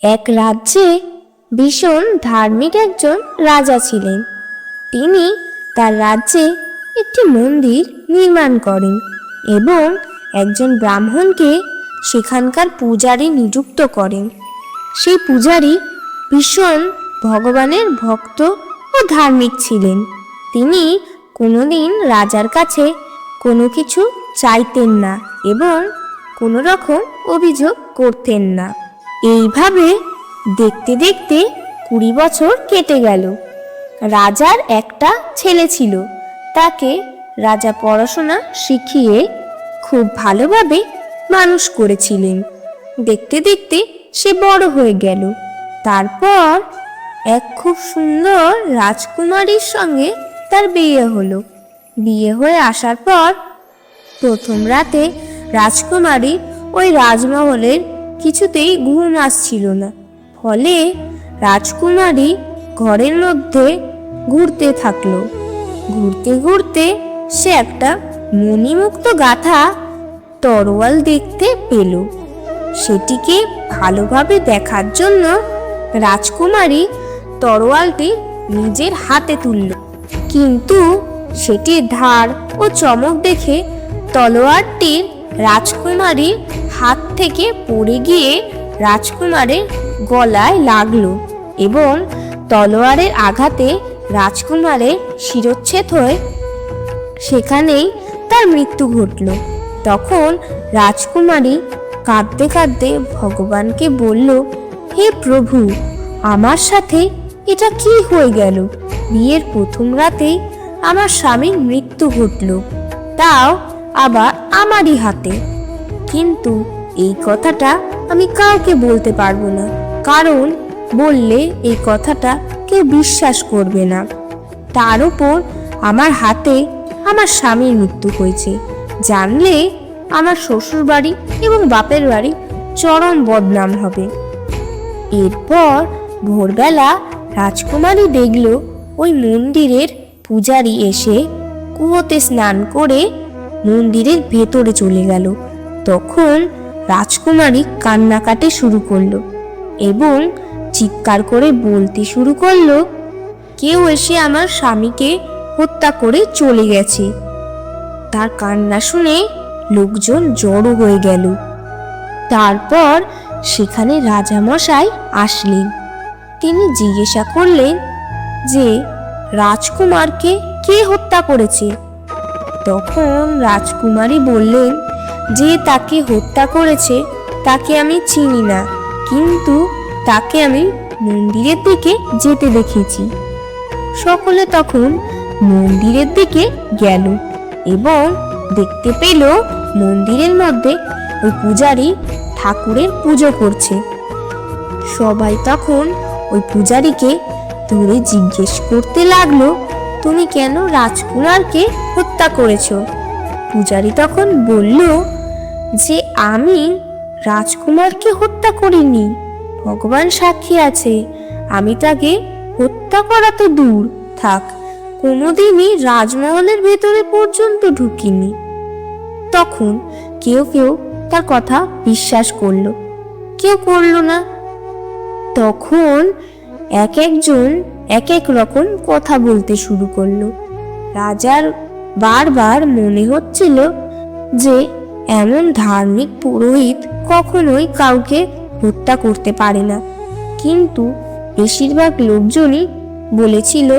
এক রাজ্যে ভীষণ ধার্মিক একজন রাজা ছিলেন। তিনি তার রাজ্যে একটি মন্দির নির্মাণ করেন এবং একজন ব্রাহ্মণকে সেখানকার পূজারী নিযুক্ত করেন। সেই পূজারী ভীষণ ভগবানের ভক্ত ও ধার্মিক ছিলেন। তিনি কোনোদিন রাজার কাছে কোনো কিছু চাইতেন না এবং কোনো রকম অভিযোগ করতেন না। এইভাবে দেখতে দেখতে কুড়ি বছর কেটে গেল। রাজার একটা ছেলে ছিল। তাকে রাজা পড়াশোনা শিখিয়ে খুব ভালোভাবে মানুষ করেছিলেন। দেখতে দেখতে সে বড় হয়ে গেল। তারপর এক খুব সুন্দর রাজকুমারীর সঙ্গে তার বিয়ে হলো। বিয়ে হয়ে আসার পর প্রথম রাতে রাজকুমারী ওই রাজমহলের কিছুতেই ঘুম আসছিল না। ফলে রাজকুমারী ঘরের মধ্যে ঘুরতে থাকল। ঘুরতে ঘুরতে সে একটা মণিমুক্ত গাথা তরোয়াল দেখতে পেল। সেটিকে ভালোভাবে দেখার জন্য রাজকুমারী তরোয়ালটি নিজের হাতে তুলল। কিন্তু সেটির ধার ও চমক দেখে তলোয়ারটির রাজকুমারীর হাত থেকে পড়ে গিয়ে রাজকুমারের গলায় লাগল এবং তলোয়ারের আঘাতে রাজকুমারের শিরচ্ছেদ হয়ে সেখানেই তার মৃত্যু ঘটল। তখন রাজকুমারী কাঁদতে কাঁদতে ভগবানকে বলল, হে প্রভু, আমার সাথে এটা কি হয়ে গেল? বিয়ের প্রথম রাতেই আমার স্বামীর মৃত্যু ঘটল। তাও আবার আমারই হাতে। কিন্তু এই কথাটা আমি কাউকে বলতে পারব না। কারণ বললে এই কথাটা কেউ বিশ্বাস করবে না। তার উপর আমার হাতে আমার স্বামীর মৃত্যু হয়েছে। জানলে আমার শ্বশুর বাড়ি এবং বাপের বাড়ি চরম বদনাম হবে। এরপর ভোরবেলা রাজকুমারী দেখল ওই মন্দিরের পূজারি এসে কুয়োতে স্নান করে মন্দিরের ভেতরে চলে গেল। তখন রাজকুমারী কান্নাকাটি শুরু করল এবং চিৎকার করে বলতে শুরু করল, কেউ এসে আমার স্বামীকে হত্যা করে চলে গেছে। তার কান্না শুনে লোকজন জড়ো হয়ে গেল। তারপর সেখানে রাজামশাই আসলেন। তিনি জিজ্ঞাসা করলেন যে, রাজকুমারকে কে হত্যা করেছে? তখন রাজকুমারী বললেন যে তাকে হত্যা করেছে, তাকে আমি চিনি না। কিন্তু তাকে আমি মন্দিরের দিকে যেতে দেখেছি। সকলে তখন মন্দিরের দিকে গেল এবং দেখতে পেল মন্দিরের মধ্যে ওই পূজারী ঠাকুরের পুজো করছে। সবাই তখন ওই পূজারীকে ধরে জিজ্ঞেস করতে লাগল, তুমি কেন রাজকুমারকে হত্যা করেছ? পূজারী তখন বলল যে আমি রাজকুমারকে হত্যা করিনি। ভগবান সাক্ষী আছে। আমি তাকে হত্যা করা তো দূর। থাক, কোনোদিনই রাজমহলের ভেতরে পর্যন্ত ঢুকিনি। তখন কেউ কেউ তার কথা বিশ্বাস করল। কেউ করল না। তখন এক একজন এক এক রকম কথা বলতে শুরু করল। রাজার বারবার মনে হচ্ছিল যে এমন ধার্মিক পুরোহিত কখনোই কাউকে হত্যা করতে পারে না। কিন্তু বেশিরভাগ লোকজনই বলেছিল,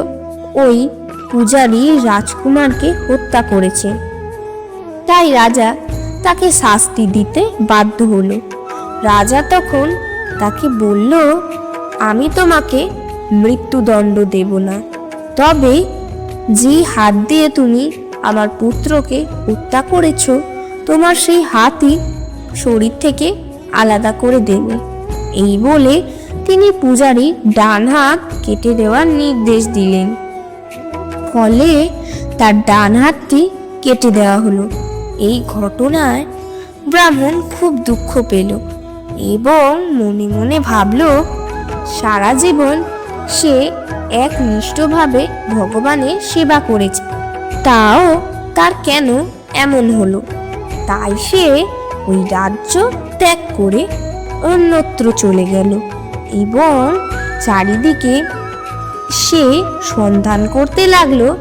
ওই পূজারী রাজকুমারকে হত্যা করেছে। তাই রাজা তাকে শাস্তি দিতে বাধ্য হলো। রাজা তখন তাকে বলল, আমি তোমাকে মৃত্যুদণ্ড দেব না। তবে যে হাত দিয়ে তুমি আমার পুত্রকে হত্যা করেছ তোমার সেই হাতই শরীর থেকে আলাদা করে দেবে। এই বলে তিনি পূজারী ডান হাত কেটে দেওয়ার নির্দেশ দিলেন। ফলে তার ডান হাতটি কেটে দেওয়া হলো। এই ঘটনায় ব্রাহ্মণ খুব দুঃখ পেল এবং মনে মনে ভাবল, সারা জীবন সে একনিষ্ঠভাবে ভগবানের সেবা করেছে। তাও তার কেন এমন হলো? তাই সে ওই রাজ্য ত্যাগ করে অন্যত্র চলে গেল। এবং চারিদিকে সে সন্ধান করতে লাগল।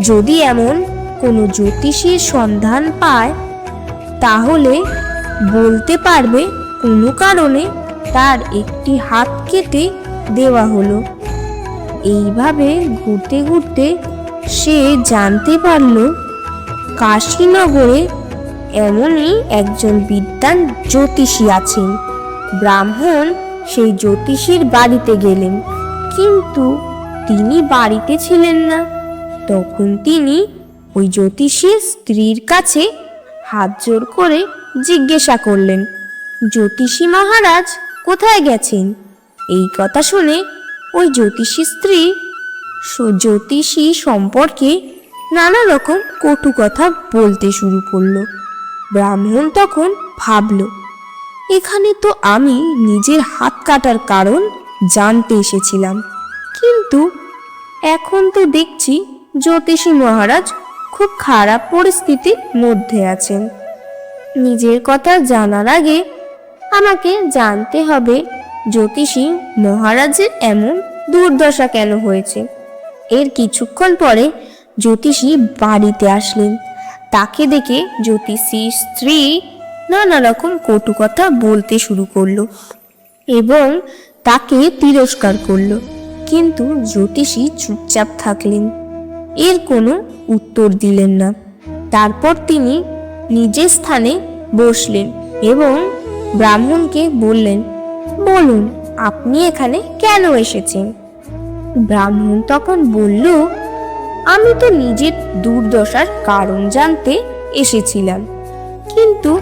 যদি এমন কোনো জ্যোতিষীর সন্ধান পায়, তাহলে বলতে পারবে কোনো কারণে তার একটি হাত কেটে দেওয়া হলো। এইভাবে ঘুরতে ঘুরতে সে জানতে পারল, কাশীনগরে এমনই একজন বিদ্যান জ্যোতিষী আছেন। ব্রাহ্মণ সেই জ্যোতিষীর বাড়িতে গেলেন, কিন্তু তিনি বাড়িতে ছিলেন না। তখন তিনি ওই জ্যোতিষীর স্ত্রীর কাছে হাত জোর করে জিজ্ঞাসা করলেন, জ্যোতিষী মহারাজ, কোথায় গেছেন? এই কথা শুনে ওই জ্যোতিষী স্ত্রী জ্যোতিষী সম্পর্কে নানা রকম কটু কথা বলতে শুরু করল। ব্রাহ্মণ তখন ভাবল, এখানে তো আমি নিজের হাত কাটার কারণ জানতে এসেছিলাম। কিন্তু এখন তো দেখছি জ্যোতিষী মহারাজ খুব খারাপ পরিস্থিতির মধ্যে আছেন। নিজের কথা জানার আগে আমাকে জানতে হবে জ্যোতিষী মহারাজের এমন দুর্দশা কেন হয়েছে। এর কিছুক্ষণ পরে জ্যোতিষী বাড়িতে আসলেন। তাকে দেখে জ্যোতিষীর স্ত্রী নানা রকম কটু কথা বলতে শুরু করল এবং তাকে তিরস্কার করল। কিন্তু জ্যোতিষী চুপচাপ থাকলেন। এর কোনো উত্তর দিলেন না। তারপর তিনি নিজের স্থানে বসলেন এবং ব্রাহ্মণকে বললেন, বলুন, আপনি এখানে কেন এসেছেন? ব্রাহ্মণ তখন বলল আমি তো নিজের দুর্দশার কারণ জানতে এসেছিলাম। কিন্তু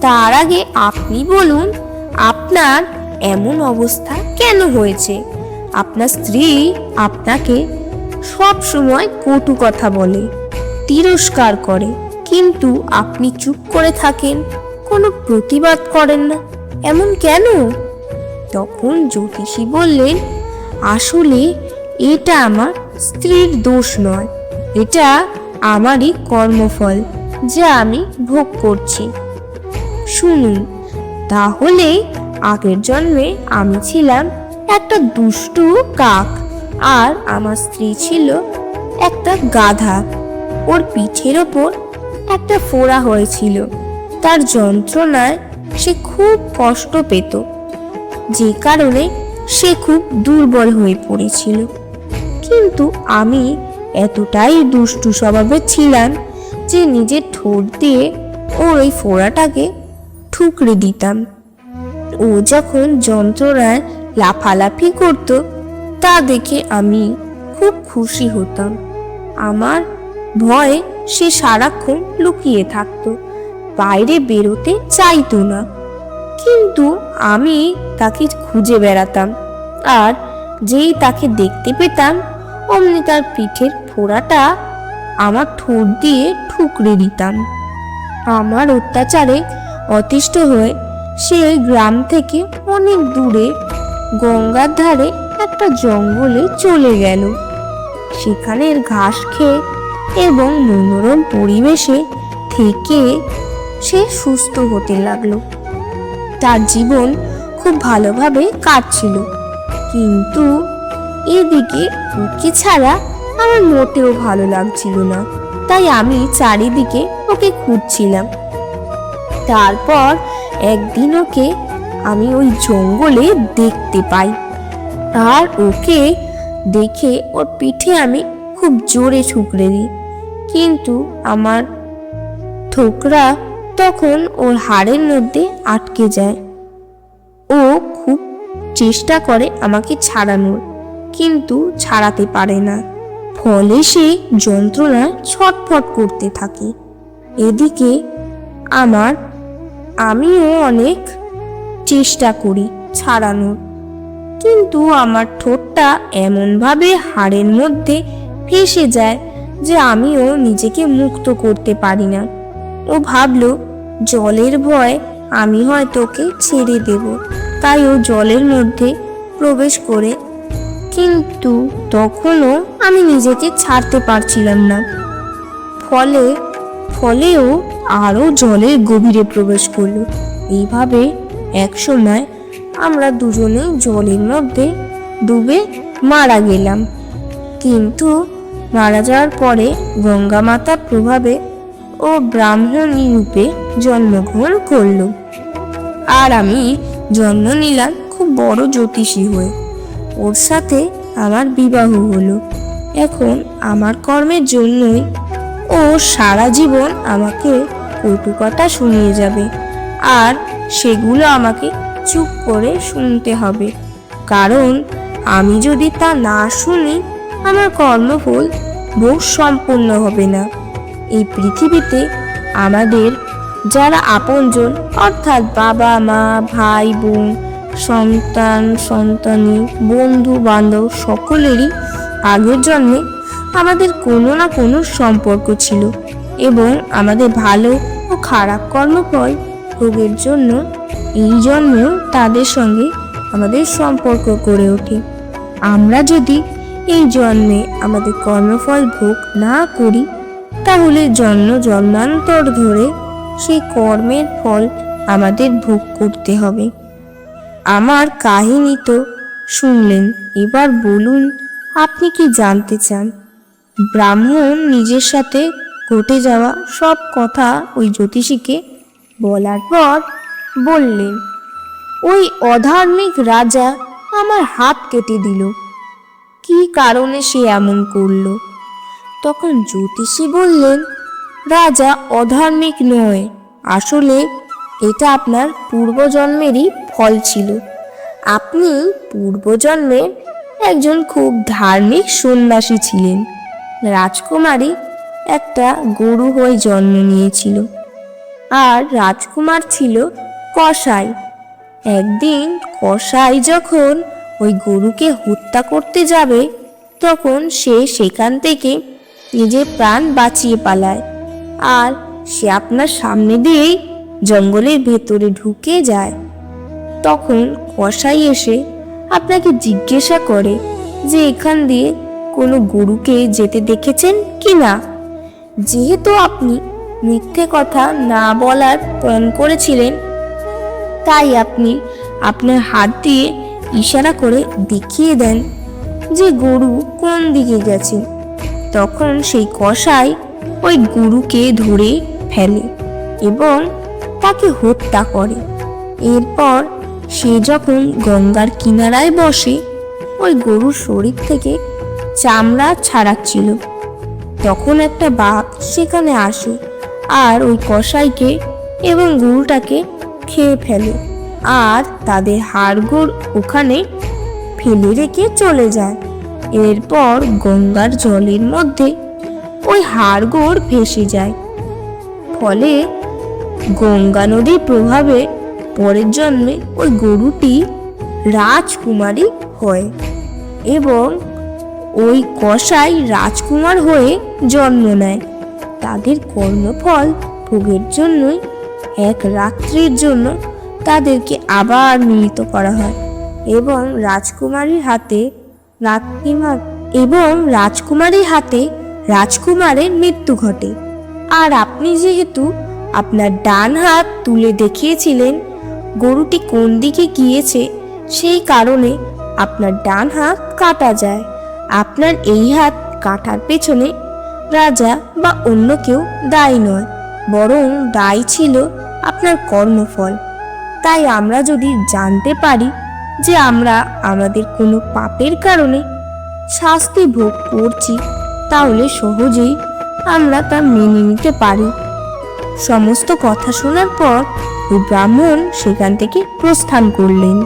তার আগে আপনি বলুন, আপনার এমন অবস্থা কেন হয়েছে? আপনার স্ত্রী আপনাকে সব সময় কটু কথা বলে, তিরস্কার করে, কিন্তু আপনি চুপ করে থাকেন, কোনো প্রতিবাদ করেন না। এমন কেন? তখন জ্যোতিষী বললেন, আসলে এটা আমার স্ত্রীর দোষ নয়। এটা আমারই কর্মফল, যা আমি ভোগ করছি। শুনুন, তাহলে আগের জন্মে আমি ছিলাম একটা দুষ্টু কাক, আর আমার স্ত্রী ছিল একটা গাধা। ওর পিঠের ওপর একটা ফোড়া হয়েছিল। তার যন্ত্রণায় সে খুব কষ্ট পেত। যে কারণে সে খুব দুর্বল হয়ে পড়েছিল। কিন্তু আমি এতটাই দুষ্টু স্বভাবের ছিলাম যে নিজের ঠোঁট দিয়ে ওর ওই ফোড়াটাকে ঠুকরে দিতাম। ও যখন যন্ত্রণায় লাফালাফি করত, তা দেখে আমি খুব খুশি হতাম। আমার ভয়ে সে সারাক্ষণ লুকিয়ে থাকতো, বাইরে বেরোতে চাইতো না। কিন্তু আমি তাকে খুঁজে বেড়াতাম, আর যেই তাকে দেখতে পেতাম অমনি তার পিঠের ফোড়াটা আমার ঠোঁট দিয়ে ঠুকরে দিতাম। আমার অত্যাচারে অতিষ্ঠ হয়ে সে গ্রাম থেকে অনেক দূরে গঙ্গার ধারে একটা জঙ্গলে চলে গেল। সেখানের ঘাস খেয়ে এবং মনোরম পরিবেশে থেকে সে সুস্থ হতে লাগল। তার জীবন খুব ভালোভাবে কাটছিল। কিন্তু এদিকে ওকে ছাড়া আমার মোটেও ভালো লাগছিল না। তাই আমি চারিদিকে ওকে খুঁজছিলাম। তারপর একদিন ওকে আমি ওই জঙ্গলে দেখতে পাই। আর ওকে দেখে ওর পিঠে আমি খুব জোরে ঠুকরে দিই। কিন্তু আমার ঠোকরা তখন ওর হাড়ের মধ্যে আটকে যায়। ও খুব চেষ্টা করে আমাকে ছাড়ানোর। কিন্তু ছাড়াতে পারে না। ফলে সে যন্ত্রণা ছটফট করতে থাকে। এদিকে আমার আমিও অনেক চেষ্টা করি ছাড়ানোর। কিন্তু আমার ঠোঁটটা এমনভাবে হাড়ের মধ্যে ফেসে যায় যে আমিও নিজেকে মুক্ত করতে পারি না। ও ভাবলো, জলের ভয় আমি হয়তো ওকে ছেড়ে দেব। তাই ও জলের মধ্যে প্রবেশ করে কিন্তু তখনও আমি নিজেকে ছাড়তে পারছিলাম না। ফলে, ফলেও আরও জলের গভীরে প্রবেশ করল। এইভাবে একসময় আমরা দুজনেই জলের মধ্যে ডুবে মারা গেলাম। কিন্তু মারা যাওয়ার পরে গঙ্গা মাতার প্রভাবে ও ব্রাহ্মণী রূপে জন্মগ্রহণ করল। আর আমি জন্ম নিলাম খুব বড় জ্যোতিষী হয়ে। ওর সাথে আমার বিবাহ হলো। এখন আমার কর্মের জন্যই ও সারা জীবন আমাকে কটুকতা শুনিয়ে যাবে আর সেগুলো আমাকে চুপ করে শুনতে হবে। কারণ আমি যদি তা না শুনি, আমার কর্মফল ভোগ সম্পূর্ণ হবে না। এই পৃথিবীতে আমাদের যারা আপনজন, অর্থাৎ বাবা, মা, ভাই, বোন সন্তান, সন্তানী, বন্ধু, বান্ধব সকলেরই আগের জন্মে আমাদের কোনো না কোনো সম্পর্ক ছিল এবং আমাদের ভালো ও খারাপ কর্মফল ভোগের জন্য এই জন্মেও তাদের সঙ্গে আমাদের সম্পর্ক গড়ে ওঠে। আমরা যদি এই জন্মে আমাদের কর্মফল ভোগ না করি, তাহলে জন্ম জন্মান্তর ধরে সেই কর্মের ফল আমাদের ভোগ করতে হবে। আমার কাহিনী তো শুনলেন, এবার বলুন আপনি কি জানতে চান? ব্রাহ্মণ নিজের সাথে ঘটে যাওয়া সব কথা ওই জ্যোতিষীকে বলার পর বললেন, ওই অধার্মিক রাজা আমার হাত কেটে দিল। কি কারণে সে এমন করল? তখন জ্যোতিষী বললেন, রাজা অধার্মিক নয়, আসলে এটা আপনার পূর্বজন্মেরই ফল ছিল। আপনি পূর্বজন্মের একজন খুব ধার্মিক সন্ন্যাসী ছিলেন। রাজকুমারী একটা গরু হয়ে জন্ম নিয়েছিল। আর রাজকুমার ছিল কসাই। একদিন কসাই যখন ওই গরুকে হত্যা করতে যাবে, তখন সে সেখান থেকে নিজের প্রাণ বাঁচিয়ে পালায়। আর সে আপনার সামনে দিয়েই জঙ্গলের ভেতরে ঢুকে যায়। তখন কসাই এসে আপনাকে জিজ্ঞাসা করে যে এখান দিয়ে কোনো গরুকে যেতে দেখেছেন কি না? যেহেতু আপনি মিথ্যে কথা না বলার পণ করেছিলেন, তাই আপনি আপনার হাত দিয়ে ইশারা করে দেখিয়ে দেন যে গরু কোন দিকে গেছে। তখন সেই কষাই ওই গরুকে ধরে ফেলে এবং তাকে হত্যা করে। এরপর সে যখন গঙ্গার কিনারায় বসে, ওই গরুর শরীর থেকে চামড়া ছাড়াচ্ছিল। তখন একটা বাঘ সেখানে আসে আর ওই কসাইকে এবং গরুটাকে খেয়ে ফেলে আর তাদের হাড়গোড় ওখানে ফেলে রেখে চলে যায়। এরপর গঙ্গার জলের মধ্যে ওই হাড়গোড় ভেসে যায়। ফলে গঙ্গা নদীর প্রভাবে পরের জন্মে ওই গরুটি রাজকুমারী হয় এবং ওই কষাই রাজকুমার হয়ে জন্ম নেয়। তাদের কর্মফল ভোগের জন্যই এক রাত্রির জন্য তাদেরকে আবার মিলিত করা হয় এবং রাজকুমারীর হাতে রাত্রিমার এবং রাজকুমারীর হাতে রাজকুমারের মৃত্যু ঘটে। আর আপনি যেহেতু আপনার ডান হাত তুলে দেখিয়েছিলেন গরুটি কোন দিকে গিয়েছে, সেই কারণে আপনার ডান হাত কাটা যায়। আপনার এই হাত কাটার পেছনে রাজা বা অন্য কেউ দায়ী নয়, বরং দায়ী ছিল আপনার কর্মফল। তাই আমরা যদি জানতে পারি যে আমরা আমাদের কোনো পাপের কারণে শাস্তি ভোগ করছি, তাহলে সহজেই আমরা তা মেনে নিতে পারি। সমস্ত কথা শোনার পর ব্রাহ্মণ সেখান থেকে প্রস্থান করলেন।